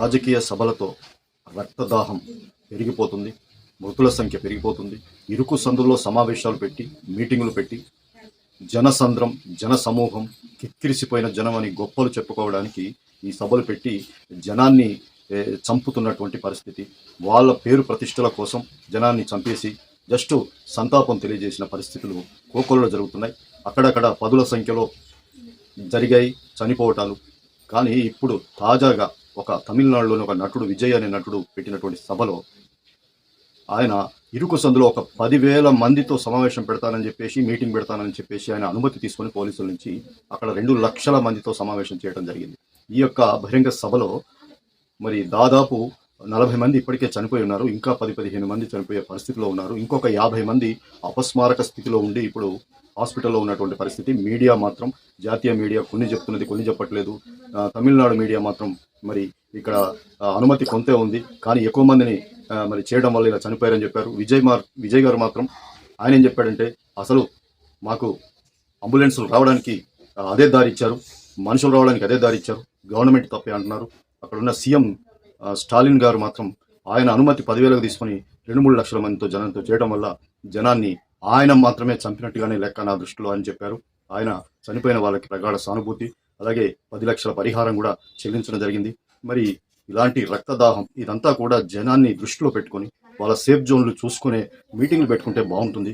రాజకీయ సభలతో రక్తదాహం పెరిగిపోతుంది మృతుల సంఖ్య పెరిగిపోతుంది. ఇరుకు సందుల్లో సమావేశాలు పెట్టి మీటింగులు పెట్టి జనసంద్రం జన సమూహం కిక్కిరిసిపోయిన జనం అని గొప్పలు చెప్పుకోవడానికి ఈ సభలు పెట్టి జనాన్ని చంపుతున్నటువంటి పరిస్థితి. వాళ్ళ పేరు ప్రతిష్టల కోసం జనాన్ని చంపేసి జస్ట్ సంతాపం తెలియజేసిన పరిస్థితులు కోకొల్లో జరుగుతున్నాయి. అక్కడక్కడ పదుల సంఖ్యలో జరిగాయి చనిపోవటాలు. కానీ ఇప్పుడు తాజాగా ఒక తమిళనాడులోని ఒక నటుడు విజయ్ అనే నటుడు పెట్టినటువంటి సభలో ఆయన ఇరుకు సందులో ఒక పదివేల మందితో సమావేశం పెడతానని చెప్పేసి మీటింగ్ పెడతానని చెప్పేసి ఆయన అనుమతి తీసుకొని పోలీసుల నుంచి అక్కడ రెండు లక్షల మందితో సమావేశం చేయడం జరిగింది. ఈ యొక్క బహిరంగ సభలో మరి దాదాపు నలభై మంది ఇప్పటికే చనిపోయి ఉన్నారు. ఇంకా పది పదిహేను మంది చనిపోయే పరిస్థితిలో ఉన్నారు. ఇంకొక యాభై మంది అపస్మారక స్థితిలో ఉండి ఇప్పుడు హాస్పిటల్లో ఉన్నటువంటి పరిస్థితి. మీడియా మాత్రం జాతీయ మీడియా కొన్ని చెప్తున్నది కొన్ని చెప్పట్లేదు. తమిళనాడు మీడియా మాత్రం మరి ఇక్కడ అనుమతి కొంతే ఉంది. కానీ ఎక్కువ మందిని మరి చేయడం వల్ల ఇలా చనిపోయారని చెప్పారు. విజయ్ మార్ విజయ్ గారు మాత్రం ఆయన ఏం చెప్పాడంటే అసలు మాకు అంబులెన్సులు రావడానికి అదే దారి ఇచ్చారు. మనుషులు రావడానికి అదే దారి ఇచ్చారు. గవర్నమెంట్ తప్పే అంటున్నారు. అక్కడ ఉన్న సీఎం స్టాలిన్ గారు మాత్రం ఆయన అనుమతి పదివేలకు తీసుకొని రెండు మూడు లక్షల మందితో జనంతో చేయడం వల్ల జనాన్ని ఆయన మాత్రమే చంపినట్టుగానే లెక్క నా దృష్టిలో అని చెప్పారు. ఆయన చనిపోయిన వాళ్ళకి ప్రగాఢ సానుభూతి అలాగే పది లక్షల పరిహారం కూడా చెల్లించడం జరిగింది. మరి ఇలాంటి రక్తదాహం ఇదంతా కూడా జనాన్ని దృష్టిలో పెట్టుకొని వాళ్ళ సేఫ్ జోన్లు చూసుకునే మీటింగ్లు పెట్టుకుంటే బాగుంటుంది.